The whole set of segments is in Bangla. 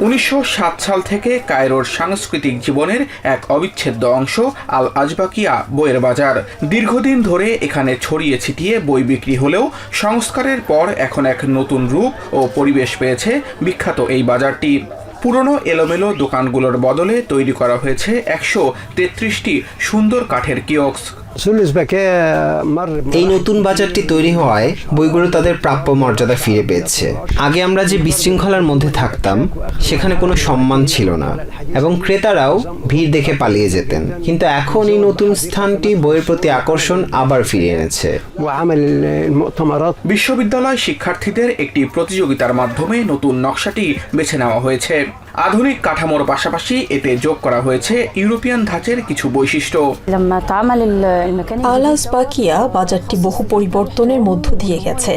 উনিশশো সাত সাল থেকে কায়রোর সাংস্কৃতিক জীবনের এক অবিচ্ছেদ্য অংশ আল আজবাকিয়া বইয়ের বাজার। দীর্ঘদিন ধরে এখানে ছড়িয়ে ছিটিয়ে বই বিক্রি হলেও সংস্কারের পর এখন এক নতুন রূপ ও পরিবেশ পেয়েছে বিখ্যাত এই বাজারটি। পুরনো এলোমেলো দোকানগুলোর বদলে তৈরি করা হয়েছে একশো তেত্রিশটি সুন্দর কাঠের কিয়ক্স এই নতুন বাজারটি তৈরি হওয়ায় বইগুলো তাদের প্রাপ্য মর্যাদা ফিরে পেয়েছে। আগে আমরা যে বিশৃঙ্খলার মধ্যে থাকতাম সেখানে কোনো সম্মান ছিল না এবং ক্রেতারাও ভিড় দেখে পালিয়ে যেতেন। কিন্তু এখন এই নতুন স্থানটি বইয়ের প্রতি আকর্ষণ আবার ফিরে এনেছে। বিশ্ববিদ্যালয় শিক্ষার্থীদের একটি প্রতিযোগিতার মাধ্যমে নতুন নকশাটি বেছে নেওয়া হয়েছে। আধুনিক কাঠামোর পাশাপাশি এতে যোগ করা হয়েছে ইউরোপিয়ান ধাঁচের কিছু বৈশিষ্ট্য। আলাস পাকিয়া বাজারটি বহু পরিবর্তনের মধ্য দিয়ে গেছে।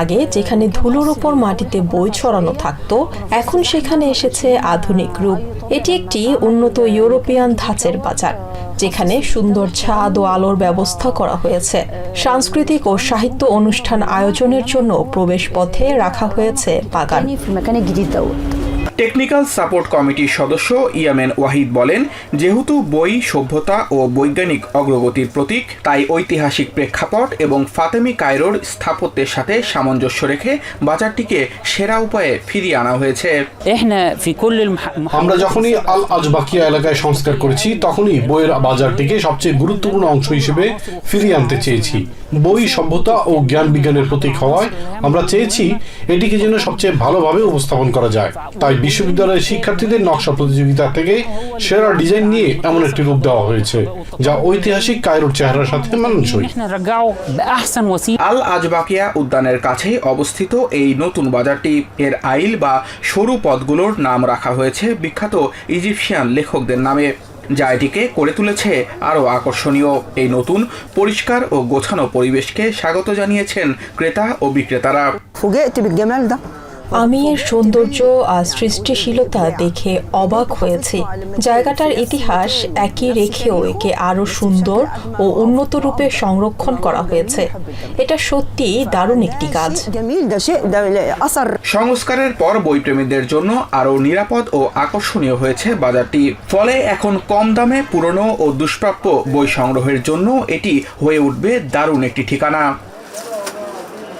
আগে যেখানে ধুলোর ওপর মাটিতে বই ছড়ানো থাকতো, এখন সেখানে এসেছে আধুনিক রূপ। এটি একটি উন্নত ইউরোপিয়ান ধাঁচের বাজার, যেখানে সুন্দর ছাদ ও আলোর ব্যবস্থা করা হয়েছে। সাংস্কৃতিক ও সাহিত্য অনুষ্ঠান আয়োজনের জন্য প্রবেশ পথে রাখা হয়েছে বাগান। টেকনিক্যাল সাপোর্ট কমিটির সদস্য ইয়ামেন ওয়াহিদ বলেন যেহেতু বই সভ্যতা ও বৈজ্ঞানিক অগ্রগতির প্রতীক তাই ঐতিহাসিক প্রেক্ষাপট এবং ফাতেমি কায়রোর স্থাপত্যের সাথে সামঞ্জস্য রেখে বাজারটিকে সেরা উপায়ে ফিরিয়ে আনা হয়েছে। আমরা যখনই আল আজবাকিয়া এলাকায় সংস্কার করেছি তখনই বইয়ের বাজারটিকে সবচেয়ে গুরুত্বপূর্ণ অংশ হিসেবে ফিরিয়ে আনতে চেয়েছি। বই সভ্যতা ও জ্ঞান বিজ্ঞানের প্রতীক হওয়ায় আমরা চেয়েছি এটিকে যেন সবচেয়ে ভালোভাবে উপস্থাপন করা যায়। তাই বিশ্ববিদ্যালয়ের শিক্ষার্থীদের নকশা প্রতিযোগিতা থেকে সেরা ডিজাইন নিয়ে এমন একটি রূপ দেওয়া হয়েছে যা ঐতিহাসিক কায়রোর চেহারার সাথে মানুষই আল আজবাকিয়া উদ্যানের কাছেই অবস্থিত এই নতুন বাজারটি। এর আইল বা সরু পদগুলোর নাম রাখা হয়েছে বিখ্যাত ইজিপশিয়ান লেখকদের নামে যা এটিকে করে তুলেছে আরও আকর্ষণীয়। এই নতুন পরিষ্কার ও গোছানো পরিবেশকে স্বাগত জানিয়েছেন ক্রেতা ও বিক্রেতারা। আমি এর সৌন্দর্য আর সৃষ্টিশীলতা দেখে অবাক হয়েছি। জায়গাটার ইতিহাস একই রেখেও একে আরও সুন্দর ও উন্নত রূপে সংরক্ষণ করা হয়েছে। এটা সত্যি দারুণ একটি কাজ। সংস্কারের পর বইপ্রেমীদের জন্য আরও নিরাপদ ও আকর্ষণীয় হয়েছে বাজারটি। ফলে এখন কম দামে পুরনো ও দুষ্প্রাপ্য বই সংগ্রহের জন্য এটি হয়ে উঠবে দারুণ একটি ঠিকানা।